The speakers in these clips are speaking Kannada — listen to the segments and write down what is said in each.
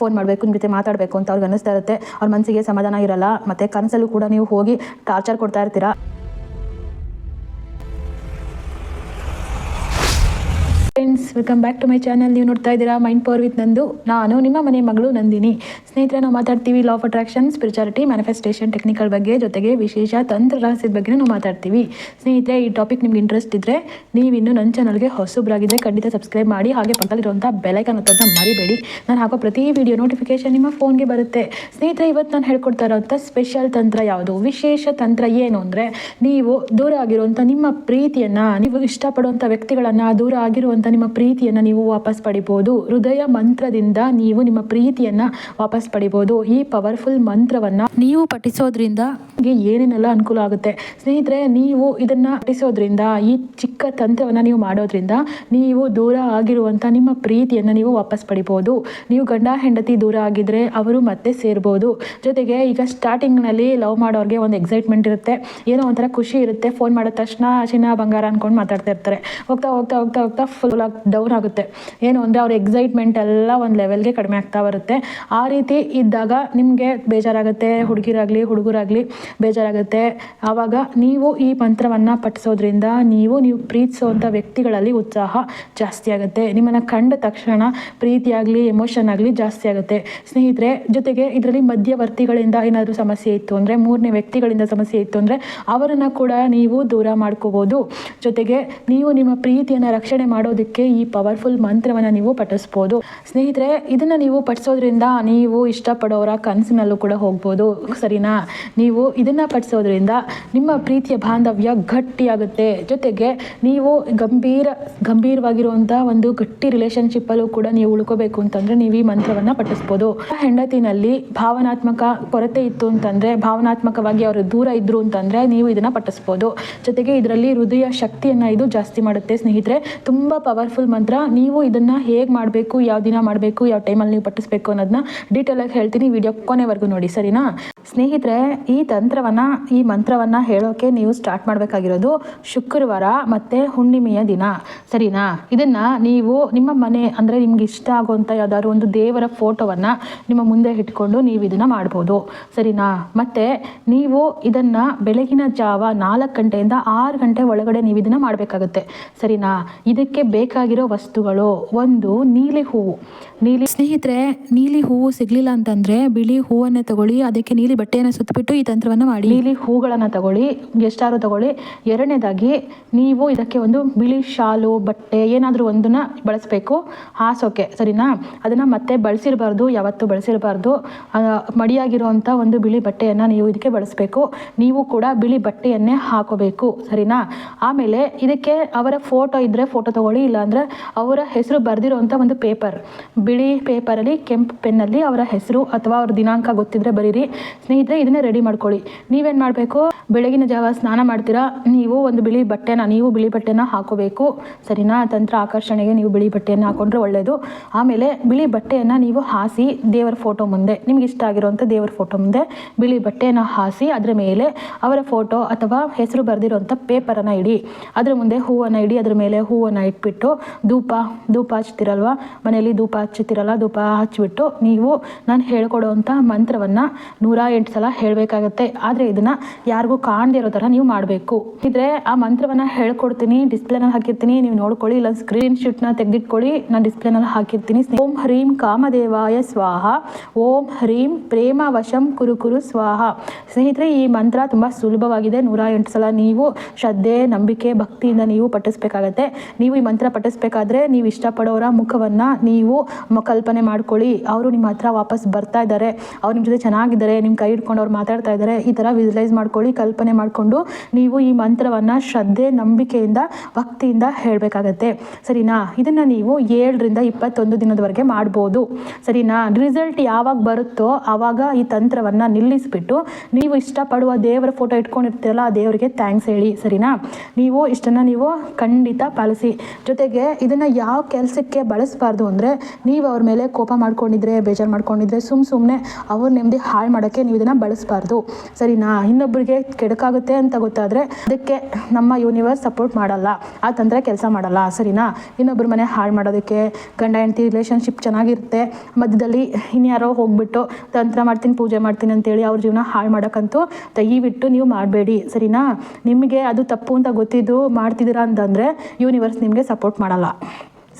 ಫೋನ್ ಮಾಡಬೇಕು ನಿಮ್ಮ ಜೊತೆ ಮಾತಾಡಬೇಕು ಅಂತ ಅವ್ರಿಗೆ ಅನ್ನಿಸ್ತಾ ಇರುತ್ತೆ. ಅವ್ರ ಮನಸ್ಸಿಗೆ ಸಮಾಧಾನ ಇರಲ್ಲ. ಮತ್ತೆ ಕನಸಲ್ಲೂ ಕೂಡ ನೀವು ಹೋಗಿ ಟಾರ್ಚರ್ ಕೊಡ್ತಾ ಇರ್ತೀರಾ? Friends welcome back to my channel ನೀವು ನೋಡ್ತಾ ಇದ್ದೀರಾ ಮೈಂಡ್ ಪವರ್ ವಿತ್ ನಂದು. ನಾನು ನಿಮ್ಮ ಮನೆ ಮಗಳು ನಂದಿನಿ. ಸ್ನೇಹಿತರೆ, ನಾವು ಮಾತಾಡ್ತೀವಿ law of attraction spirituality manifestation technical ಬಗ್ಗೆ, ಜೊತೆಗೆ ವಿಶೇಷ ತಂತ್ರ ರಹಸ್ಯದ ಬಗ್ಗೆ ನಾವು ಮಾತಾಡ್ತೀವಿ. ಸ್ನೇಹಿತರೆ, ಈ ಟಾಪಿಕ್ ನಿಮ್ಗೆ ಇಂಟ್ರೆಸ್ಟ್ ಇದ್ದರೆ ನೀವಿನ್ನು ನನ್ನ ಚಾನಲ್ಗೆ ಹೊಸಬ್ರಾಗಿದ್ದರೆ ಖಂಡಿತ ಸಬ್ಸ್ಕ್ರೈಬ್ ಮಾಡಿ, ಹಾಗೆ ಪಕ್ಕದಲ್ಲಿರುವಂಥ ಬೆಲೈಕನ್ ಅಂತ ಮರಿಬೇಡಿ. ನಾನು ಹಾಕೋ ಪ್ರತಿ ವಿಡಿಯೋ ನೋಟಿಫಿಕೇಶನ್ ನಿಮ್ಮ ಫೋನ್ಗೆ ಬರುತ್ತೆ. ಸ್ನೇಹಿತರೆ, ಇವತ್ತು ನಾನು ಹೇಳ್ಕೊಡ್ತಾ ಇರೋಂಥ ಸ್ಪೆಷಲ್ ತಂತ್ರ ಯಾವುದು? ವಿಶೇಷ ತಂತ್ರ ಏನು ಅಂದರೆ, ನೀವು ದೂರ ಆಗಿರುವಂಥ ನಿಮ್ಮ ಪ್ರೀತಿಯನ್ನು, ನೀವು ಇಷ್ಟಪಡುವಂಥ ವ್ಯಕ್ತಿಗಳನ್ನು ದೂರ ಆಗಿರುವಂಥ ನಿಮ್ಮ ಪ್ರೀತಿಯನ್ನು ನೀವು ವಾಪಸ್ ಪಡಿಬೋದು. ಹೃದಯ ಮಂತ್ರದಿಂದ ನೀವು ನಿಮ್ಮ ಪ್ರೀತಿಯನ್ನು ವಾಪಸ್ ಪಡಿಬೋದು. ಈ ಪವರ್ಫುಲ್ ಮಂತ್ರವನ್ನು ನೀವು ಪಠಿಸೋದ್ರಿಂದ ಏನೇನೆಲ್ಲ ಅನುಕೂಲ ಆಗುತ್ತೆ. ಸ್ನೇಹಿತರೆ, ನೀವು ಇದನ್ನು ಪಠಿಸೋದ್ರಿಂದ, ಈ ಚಿಕ್ಕ ತಂತ್ರವನ್ನು ನೀವು ಮಾಡೋದ್ರಿಂದ ನೀವು ದೂರ ಆಗಿರುವಂಥ ನಿಮ್ಮ ಪ್ರೀತಿಯನ್ನು ನೀವು ವಾಪಸ್ ಪಡಿಬೋದು. ನೀವು ಗಂಡ, ಹೆಂಡತಿ ದೂರ ಆಗಿದ್ರೆ ಅವರು ಮತ್ತೆ ಸೇರ್ಬೋದು. ಜೊತೆಗೆ ಈಗ ಸ್ಟಾರ್ಟಿಂಗ್ನಲ್ಲಿ ಲವ್ ಮಾಡೋರಿಗೆ ಒಂದು ಎಕ್ಸೈಟ್ಮೆಂಟ್ ಇರುತ್ತೆ. ಏನೋ ಒಂಥರ ಖುಷಿ ಇರುತ್ತೆ. ಫೋನ್ ಮಾಡಿದ ತಕ್ಷಣ ಚಿನ್ನ ಬಂಗಾರ ಅನ್ಕೊಂಡು ಮಾತಾಡ್ತಾ ಇರ್ತಾರೆ. ಹೋಗ್ತಾ ಹೋಗ್ತಾ ಹೋಗ್ತಾ ಹೋಗ್ತಾ ಫುಲ್ ಡೌನ್ ಆಗುತ್ತೆ. ಏನು ಅಂದರೆ ಅವ್ರ ಎಕ್ಸೈಟ್ಮೆಂಟ್ ಎಲ್ಲ ಒಂದು ಲೆವೆಲ್ಗೆ ಕಡಿಮೆ ಆಗ್ತಾ ಬರುತ್ತೆ. ಆ ರೀತಿ ಇದ್ದಾಗ ನಿಮಗೆ ಬೇಜಾರಾಗುತ್ತೆ, ಹುಡುಗಿರಾಗಲಿ, ಹುಡುಗರಾಗಲಿ ಬೇಜಾರಾಗುತ್ತೆ. ಆವಾಗ ನೀವು ಈ ಮಂತ್ರವನ್ನು ಪಠಿಸೋದ್ರಿಂದ ನೀವು ನೀವು ಪ್ರೀತಿಸುವಂಥ ವ್ಯಕ್ತಿಗಳಲ್ಲಿ ಉತ್ಸಾಹ ಜಾಸ್ತಿ ಆಗುತ್ತೆ. ನಿಮ್ಮನ್ನು ಕಂಡ ತಕ್ಷಣ ಪ್ರೀತಿಯಾಗಲಿ ಎಮೋಷನ್ ಆಗಲಿ ಜಾಸ್ತಿ ಆಗುತ್ತೆ. ಸ್ನೇಹಿತರೆ, ಜೊತೆಗೆ ಇದರಲ್ಲಿ ಮಧ್ಯವರ್ತಿಗಳಿಂದ ಏನಾದರೂ ಸಮಸ್ಯೆ ಇತ್ತು ಅಂದರೆ, ಮೂರನೇ ವ್ಯಕ್ತಿಗಳಿಂದ ಸಮಸ್ಯೆ ಇತ್ತು ಅಂದರೆ, ಅವರನ್ನು ಕೂಡ ನೀವು ದೂರ ಮಾಡ್ಕೋಬೋದು. ಜೊತೆಗೆ ನೀವು ನಿಮ್ಮ ಪ್ರೀತಿಯನ್ನು ರಕ್ಷಣೆ ಮಾಡೋದಕ್ಕೆ ಈ ಪವರ್ಫುಲ್ ಮಂತ್ರವನ್ನು ನೀವು ಪಠಿಸ್ಬೋದು. ಸ್ನೇಹಿತರೆ, ಇದನ್ನು ನೀವು ಪಠಿಸೋದ್ರಿಂದ ನೀವು ಇಷ್ಟಪಡೋರ ಕನಸಿನಲ್ಲೂ ಕೂಡ ಹೋಗ್ಬೋದು. ಸರಿನಾ? ನೀವು ಇದನ್ನು ಪಠಿಸೋದ್ರಿಂದ ನಿಮ್ಮ ಪ್ರೀತಿಯ ಬಾಂಧವ್ಯ ಗಟ್ಟಿಯಾಗುತ್ತೆ. ಜೊತೆಗೆ ನೀವು ಗಂಭೀರ ಗಂಭೀರವಾಗಿರುವಂಥ ಒಂದು ಗಟ್ಟಿ ರಿಲೇಷನ್ಶಿಪ್ಪಲ್ಲೂ ಕೂಡ ನೀವು ಉಳ್ಕೋಬೇಕು ಅಂತಂದರೆ ನೀವು ಈ ಮಂತ್ರವನ್ನು ಪಠಿಸ್ಬೋದು. ಹೆಂಡತಿನಲ್ಲಿ ಭಾವನಾತ್ಮಕ ಕೊರತೆ ಇತ್ತು ಅಂತಂದರೆ, ಭಾವನಾತ್ಮಕವಾಗಿ ಅವರು ದೂರ ಇದ್ದರು ಅಂತಂದರೆ ನೀವು ಇದನ್ನು ಪಠಿಸ್ಬೋದು. ಜೊತೆಗೆ ಇದರಲ್ಲಿ ಹೃದಯ ಶಕ್ತಿಯನ್ನು ಇದು ಜಾಸ್ತಿ ಮಾಡುತ್ತೆ ಸ್ನೇಹಿತರೆ. ತುಂಬ ಪವರ್ಫುಲ್ ಮಂತ್ರ ನೀವು ಇದನ್ನು ಹೇಗೆ ಮಾಡಬೇಕು, ಯಾವ ದಿನ ಮಾಡಬೇಕು, ಯಾವ ಟೈಮಲ್ಲಿ ನೀವು ಪಠಿಸ್ಬೇಕು ಅನ್ನೋದನ್ನ ಡೀಟೇಲಾಗಿ ಹೇಳ್ತೀನಿ ವಿಡಿಯೋ ಕೊನೆವರೆಗೂ ನೋಡಿ, ಸರಿನಾ? ಸ್ನೇಹಿತರೆ, ಈ ತಂತ್ರವನ್ನು, ಈ ಮಂತ್ರವನ್ನು ಹೇಳೋಕೆ ನೀವು ಸ್ಟಾರ್ಟ್ ಮಾಡಬೇಕಾಗಿರೋದು ಶುಕ್ರವಾರ ಮತ್ತು ಹುಣ್ಣಿಮೆಯ ದಿನ, ಸರಿನಾ? ಇದನ್ನು ನೀವು ನಿಮ್ಮ ಮನೆ, ಅಂದರೆ ನಿಮ್ಗೆ ಇಷ್ಟ ಆಗುವಂಥ ಯಾವುದಾದ್ರು ಒಂದು ದೇವರ ಫೋಟೋವನ್ನು ನಿಮ್ಮ ಮುಂದೆ ಇಟ್ಕೊಂಡು ನೀವು ಇದನ್ನು ಮಾಡ್ಬೋದು, ಸರಿನಾ? ಮತ್ತು ನೀವು ಇದನ್ನು ಬೆಳಗಿನ ಜಾವ ನಾಲ್ಕು ಗಂಟೆಯಿಂದ ಆರು ಗಂಟೆ ಒಳಗಡೆ ನೀವು ಇದನ್ನು ಮಾಡಬೇಕಾಗುತ್ತೆ, ಸರಿನಾ? ಇದಕ್ಕೆ ಬೇಕಾಗಿರೋ ವಸ್ತುಗಳು. ಒಂದು ನೀಲಿ ಹೂವು. ನೀಲಿ ಸ್ನೇಹಿತರೆ ನೀಲಿ ಹೂವು ಸಿಗಲಿಲ್ಲ ಅಂತಂದರೆ ಬಿಳಿ ಹೂವನ್ನೇ ತಗೊಳ್ಳಿ ಅದಕ್ಕೆ ನೀಲಿ ಬಟ್ಟೆಯನ್ನು ಸುತ್ತಬಿಟ್ಟು ಈ ತಂತ್ರವನ್ನು ಮಾಡಿ. ನೀಲಿ ಹೂಗಳನ್ನು ತಗೊಳ್ಳಿ ಎಷ್ಟಾರು ತಗೊಳ್ಳಿ. ಎರಡನೇದಾಗಿ ನೀವು ಇದಕ್ಕೆ ಒಂದು ಬಿಳಿ ಶಾಲು ಬಟ್ಟೆ ಏನಾದರೂ ಒಂದನ್ನು ಬಳಸಬೇಕು. ಹಾಸೋಕೆ ಸರಿನಾ? ಅದನ್ನು ಮತ್ತೆ ಬಳಸಿರಬಾರ್ದು ಯಾವತ್ತೂ ಬಳಸಿರಬಾರ್ದು. ಮಡಿಯಾಗಿರುವಂಥ ಒಂದು ಬಿಳಿ ಬಟ್ಟೆಯನ್ನು ನೀವು ಇದಕ್ಕೆ ಬಳಸಬೇಕು. ನೀವು ಕೂಡ ಬಿಳಿ ಬಟ್ಟೆಯನ್ನೇ ಹಾಕೋಬೇಕು ಸರಿನಾ? ಆಮೇಲೆ ಇದಕ್ಕೆ ಅವರ ಫೋಟೋ ಇದ್ದರೆ ಫೋಟೋ ತಗೊಳ್ಳಿ ಇಲ್ಲಾಂದರೆ ಅವರ ಹೆಸರು ಬರೆದಿರುವಂಥ ಒಂದು ಪೇಪರ್ ಬಿಳಿ ಪೇಪರಲ್ಲಿ ಕೆಂಪು ಪೆನ್ನಲ್ಲಿ ಅವರ ಹೆಸರು ಅಥವಾ ಅವ್ರ ದಿನಾಂಕ ಗೊತ್ತಿದ್ರೆ ಬರೀರಿ. ಸ್ನೇಹಿತರೆ, ಇದನ್ನೇ ರೆಡಿ ಮಾಡ್ಕೊಳ್ಳಿ. ನೀವೇನು ಮಾಡಬೇಕು? ಬೆಳಗಿನ ಜಾವ ಸ್ನಾನ ಮಾಡ್ತೀರಾ? ನೀವು ಒಂದು ಬಿಳಿ ಬಟ್ಟೆನ, ನೀವು ಬಿಳಿ ಬಟ್ಟೆನ ಹಾಕೋಬೇಕು. ಸರಿನಾ? ತಂತ್ರ ಆಕರ್ಷಣೆಗೆ ನೀವು ಬಿಳಿ ಬಟ್ಟೆಯನ್ನು ಹಾಕೊಂಡ್ರೆ ಒಳ್ಳೆಯದು ಆಮೇಲೆ ಬಿಳಿ ಬಟ್ಟೆಯನ್ನು ನೀವು ಹಾಸಿ ದೇವರ ಫೋಟೋ ಮುಂದೆ, ನಿಮ್ಗೆ ಇಷ್ಟ ಆಗಿರುವಂಥ ದೇವರ ಫೋಟೋ ಮುಂದೆ ಬಿಳಿ ಬಟ್ಟೆಯನ್ನು ಹಾಸಿ ಅದರ ಮೇಲೆ ಅವರ ಫೋಟೋ ಅಥವಾ ಹೆಸರು ಬರೆದಿರುವಂಥ ಪೇಪರನ್ನು ಇಡಿ. ಅದ್ರ ಮುಂದೆ ಹೂವನ್ನು ಇಡಿ, ಅದರ ಮೇಲೆ ಹೂವನ್ನು ಇಟ್ಬಿಟ್ಟು ಧೂಪ ಧೂಪ ಹಚ್ತಿರಲ್ವ? ಮನೆಯಲ್ಲಿ ಧೂಪ ಹಚ್ಚುತ್ತಿರಲ್ಲ, ಧೂಪ ಹಚ್ಚಿಬಿಟ್ಟು ನೀವು ನಾನು ಹೇಳ್ಕೊಡೋವಂಥ ಮಂತ್ರವನ್ನು ನೂರ ಎಂಟು ಸಲ ಹೇಳಬೇಕಾಗತ್ತೆ. ಆದರೆ ಇದನ್ನು ಯಾರಿಗೂ ಕಾಣದೇ ಇರೋ ಥರ ನೀವು ಮಾಡಬೇಕು. ಇದ್ರೆ ಆ ಮಂತ್ರವನ್ನು ಹೇಳ್ಕೊಡ್ತೀನಿ ಡಿಸ್ಪ್ಲೇನಲ್ಲಿ ಹಾಕಿರ್ತೀನಿ, ನೀವು ನೋಡ್ಕೊಳ್ಳಿ, ಇಲ್ಲ ಸ್ಕ್ರೀನ್ ಶೀಟ್ನ ತೆಗೆದಿಟ್ಕೊಳ್ಳಿ, ನಾನು ಡಿಸ್ಪ್ಲೇನಲ್ಲಿ ಹಾಕಿರ್ತೀನಿ. ಓಂ ಹ್ರೀಂ ಕಾಮದೇವಾಯ ಸ್ವಾಹ, ಓಂ ಹ್ರೀಂ ಪ್ರೇಮ ವಶಂ ಕುರು ಸ್ವಾಹ. ಸ್ನೇಹಿತರೆ, ಈ ಮಂತ್ರ ತುಂಬ ಸುಲಭವಾಗಿದೆ. ನೂರ ಎಂಟು ಸಲ ನೀವು ಶ್ರದ್ಧೆ, ನಂಬಿಕೆ, ಭಕ್ತಿಯಿಂದ ನೀವು ಪಠಿಸ್ಬೇಕಾಗತ್ತೆ. ನೀವು ಈ ಮಂತ್ರ ಪಠಿಸ್ಬೇಕಾದ್ರೆ ನೀವು ಇಷ್ಟಪಡೋರ ಮುಖವನ್ನು ನೀವು ಕಲ್ಪನೆ ಮಾಡ್ಕೊಳ್ಳಿ. ಅವರು ನಿಮ್ಮ ಹತ್ರ ವಾಪಸ್ ಬರ್ತಾ ಇದ್ದಾರೆ. ಅವ್ರು ನಿಮ್ಮ ಜೊತೆ ಚೆನ್ನಾಗಿದ್ದಾರೆ. ನಿಮ್ಮ ಕೈ ಹಿಡ್ಕೊಂಡು ಅವ್ರು ಮಾತಾಡ್ತಾ ಇದ್ದಾರೆ. ಈ ಥರ ವಿಜುಲೈಸ್ ಮಾಡ್ಕೊಳ್ಳಿ, ಕಲ್ಪನೆ ಮಾಡಿಕೊಂಡು ನೀವು ಈ ಮಂತ್ರವನ್ನು ಶ್ರದ್ಧೆ, ನಂಬಿಕೆಯಿಂದ, ಭಕ್ತಿಯಿಂದ ಹೇಳಬೇಕಾಗತ್ತೆ. ಸರಿನಾ? ಇದನ್ನು ನೀವು ಏಳರಿಂದ ಇಪ್ಪತ್ತೊಂದು ದಿನದವರೆಗೆ ಮಾಡ್ಬೋದು. ಸರಿನಾ? ರಿಸಲ್ಟ್ ಯಾವಾಗ ಬರುತ್ತೋ ಆವಾಗ ಈ ತಂತ್ರವನ್ನು ನಿಲ್ಲಿಸ್ಬಿಟ್ಟು ನೀವು ಇಷ್ಟಪಡುವ ದೇವರ ಫೋಟೋ ಇಟ್ಕೊಂಡಿರ್ತೀರಲ್ಲ, ಆ ದೇವರಿಗೆ ಥ್ಯಾಂಕ್ಸ್ ಹೇಳಿ. ಸರಿನಾ? ನೀವು ಇಷ್ಟನ್ನು ನೀವು ಖಂಡಿತ ಪಾಲಿಸಿ. ಜೊತೆ ಜೊತೆಗೆ ಇದನ್ನು ಯಾವ ಕೆಲಸಕ್ಕೆ ಬಳಸಬಾರ್ದು ಅಂದರೆ ನೀವು ಅವ್ರ ಮೇಲೆ ಕೋಪ ಮಾಡ್ಕೊಂಡಿದ್ರೆ, ಬೇಜಾರು ಮಾಡ್ಕೊಂಡಿದ್ರೆ ಸುಮ್ಮ ಸುಮ್ಮನೆ ಅವ್ರ ನೆಮ್ಮದಿ ಹಾಳು ಮಾಡೋಕ್ಕೆ ನೀವು ಇದನ್ನು ಬಳಸಬಾರ್ದು. ಸರಿನಾ ಇನ್ನೊಬ್ಬರಿಗೆ ಕೆಡಕಾಗುತ್ತೆ ಅಂತ ಗೊತ್ತಾದರೆ ಅದಕ್ಕೆ ನಮ್ಮ ಯೂನಿವರ್ಸ್ ಸಪೋರ್ಟ್ ಮಾಡಲ್ಲ. ಆ ತಂತ್ರ ಕೆಲಸ ಮಾಡಲ್ಲ. ಸರಿನಾ? ಇನ್ನೊಬ್ಬರ ಮನೆ ಹಾಳು ಮಾಡೋದಕ್ಕೆ ಗಂಡ, ಹೆಂಡತಿ ರಿಲೇಷನ್ಶಿಪ್ ಚೆನ್ನಾಗಿರುತ್ತೆ. ಮಧ್ಯದಲ್ಲಿ ಇನ್ಯಾರೋ ಹೋಗ್ಬಿಟ್ಟು ತಂತ್ರ ಮಾಡ್ತೀನಿ, ಪೂಜೆ ಮಾಡ್ತೀನಿ ಅಂತೇಳಿ ಅವ್ರ ಜೀವನ ಹಾಳು ಮಾಡೋಕ್ಕಂತೂ ದಯವಿಟ್ಟು ನೀವು ಮಾಡಬೇಡಿ. ಸರಿನಾ? ನಿಮಗೆ ಅದು ತಪ್ಪು ಅಂತ ಗೊತ್ತಿದ್ದು ಮಾಡ್ತಿದ್ದೀರಾ ಅಂತಂದರೆ ಯೂನಿವರ್ಸ್ ನಿಮಗೆ ಸಪೋರ್ಟ್ ಮಾಡಲ್ಲ.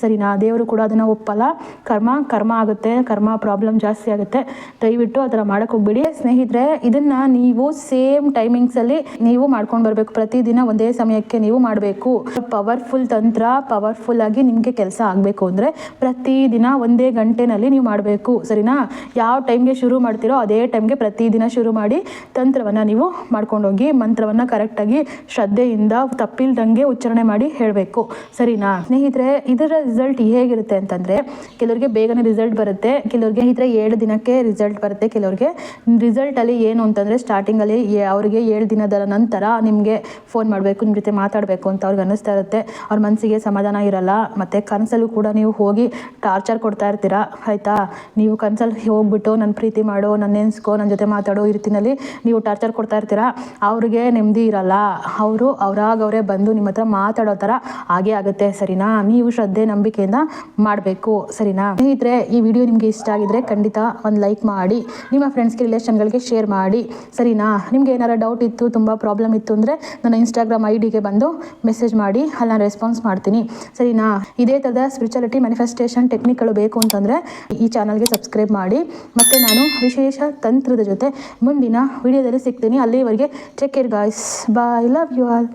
ಸರಿನಾ? ದೇವರು ಕೂಡ ಅದನ್ನು ಒಪ್ಪಲ್ಲ. ಕರ್ಮ ಕರ್ಮ ಆಗುತ್ತೆ. ಕರ್ಮ ಪ್ರಾಬ್ಲಮ್ ಜಾಸ್ತಿ ಆಗುತ್ತೆ. ದಯವಿಟ್ಟು ಆ ಥರ ಮಾಡೋಕ್ಕೆ ಹೋಗ್ಬೇಡಿ. ಸ್ನೇಹಿತರೆ, ಇದನ್ನು ನೀವು ಸೇಮ್ ಟೈಮಿಂಗ್ಸಲ್ಲಿ ನೀವು ಮಾಡ್ಕೊಂಡು ಬರಬೇಕು. ಪ್ರತಿದಿನ ಒಂದೇ ಸಮಯಕ್ಕೆ ನೀವು ಮಾಡಬೇಕು. ಪವರ್ಫುಲ್ ತಂತ್ರ ಪವರ್ಫುಲ್ ಆಗಿ ನಿಮಗೆ ಕೆಲಸ ಆಗಬೇಕು ಅಂದರೆ ಪ್ರತಿದಿನ ಒಂದೇ ಗಂಟೆನಲ್ಲಿ ನೀವು ಮಾಡಬೇಕು. ಸರಿನಾ? ಯಾವ ಟೈಮ್ಗೆ ಶುರು ಮಾಡ್ತೀರೋ ಅದೇ ಟೈಮ್ಗೆ ಪ್ರತಿದಿನ ಶುರು ಮಾಡಿ ತಂತ್ರವನ್ನು ನೀವು ಮಾಡ್ಕೊಂಡೋಗಿ ಮಂತ್ರವನ್ನು ಕರೆಕ್ಟಾಗಿ ಶ್ರದ್ಧೆಯಿಂದ ತಪ್ಪಿಲ್ದಂಗೆ ಉಚ್ಚಾರಣೆ ಮಾಡಿ ಹೇಳಬೇಕು. ಸರಿನಾ? ಸ್ನೇಹಿತರೆ, ಇದರ ರಿಸಲ್ಟ್ ಹೇಗಿರುತ್ತೆ ಅಂತಂದರೆ, ಕೆಲವರಿಗೆ ಬೇಗನೆ ರಿಸಲ್ಟ್ ಬರುತ್ತೆ, ಕೆಲವರಿಗೆ ಥರ ಏಳು ದಿನಕ್ಕೆ ರಿಸಲ್ಟ್ ಬರುತ್ತೆ, ಕೆಲವರಿಗೆ ರಿಸಲ್ಟಲ್ಲಿ ಏನು ಅಂತಂದರೆ ಸ್ಟಾರ್ಟಿಂಗಲ್ಲಿ ಅವರಿಗೆ ಏಳು ದಿನದ ನಂತರ ನಿಮಗೆ ಫೋನ್ ಮಾಡಬೇಕು ನಿಮ್ಮ ಜೊತೆ ಮಾತಾಡಬೇಕು ಅಂತ ಅವ್ರಿಗೆ ಅನ್ನಿಸ್ತಾ ಇರುತ್ತೆ. ಅವ್ರ ಮನಸ್ಸಿಗೆ ಸಮಾಧಾನ ಇರಲ್ಲ, ಮತ್ತು ಕನಸಲ್ಲೂ ಕೂಡ ನೀವು ಹೋಗಿ ಟಾರ್ಚರ್ ಕೊಡ್ತಾ ಇರ್ತೀರ? ಆಯಿತಾ? ನೀವು ಕನಸಲ್ಲಿ ಹೋಗ್ಬಿಟ್ಟು ನನ್ನ ಪ್ರೀತಿ ಮಾಡೋ ನನ್ನ ನೆನೆಸ್ಕೋ ನನ್ನ ಜೊತೆ ಮಾತಾಡೋ ಈ ರೀತಿಯಲ್ಲಿ ನೀವು ಟಾರ್ಚರ್ ಕೊಡ್ತಾ ಇರ್ತೀರ? ಅವ್ರಿಗೆ ನೆಮ್ಮದಿ ಇರಲ್ಲ. ಅವರು ಅವರಾಗ ಅವರೇ ಬಂದು ನಿಮ್ಮ ಹತ್ರ ಮಾತಾಡೋ ಥರ ಹಾಗೇ ಆಗುತ್ತೆ, ಸರಿನಾ? ನೀವು ಶ್ರದ್ಧೆ ನಂಬಿಕೆಯಿಂದ ಮಾಡಬೇಕು, ಸರಿನಾ? ಸ್ನೇಹಿತರೆ, ಈ ವಿಡಿಯೋ ನಿಮಗೆ ಇಷ್ಟ ಆಗಿದ್ರೆ ಖಂಡಿತ ಒಂದು ಲೈಕ್ ಮಾಡಿ, ನಿಮ್ಮ ಫ್ರೆಂಡ್ಸ್ಗೆ ರಿಲೇಷನ್ಗಳಿಗೆ ಶೇರ್ ಮಾಡಿ, ಸರಿನಾ? ನಿಮ್ಗೆ ಏನಾರ ಡೌಟ್ ಇತ್ತು, ತುಂಬ ಪ್ರಾಬ್ಲಮ್ ಇತ್ತು ಅಂದರೆ ನನ್ನ ಇನ್ಸ್ಟಾಗ್ರಾಮ್ ಐ ಡಿಗೆ ಬಂದು ಮೆಸೇಜ್ ಮಾಡಿ, ಅಲ್ಲಿ ನಾನು ರೆಸ್ಪಾನ್ಸ್ ಮಾಡ್ತೀನಿ, ಸರಿನಾ? ಇದೇ ಥರದ ಸ್ಪಿರಿಚುಯಾಲಿಟಿ ಮ್ಯಾನಿಫೆಸ್ಟೇಷನ್ ಟೆಕ್ನಿಕ್ಗಳು ಬೇಕು ಅಂತಂದರೆ ಈ ಚಾನಲ್ಗೆ ಸಬ್ಸ್ಕ್ರೈಬ್ ಮಾಡಿ, ಮತ್ತು ನಾನು ವಿಶೇಷ ತಂತ್ರದ ಜೊತೆ ಮುಂದಿನ ವಿಡಿಯೋದಲ್ಲಿ ಸಿಗ್ತೀನಿ. ಅಲ್ಲಿವರೆಗೆ take care guys bye love you all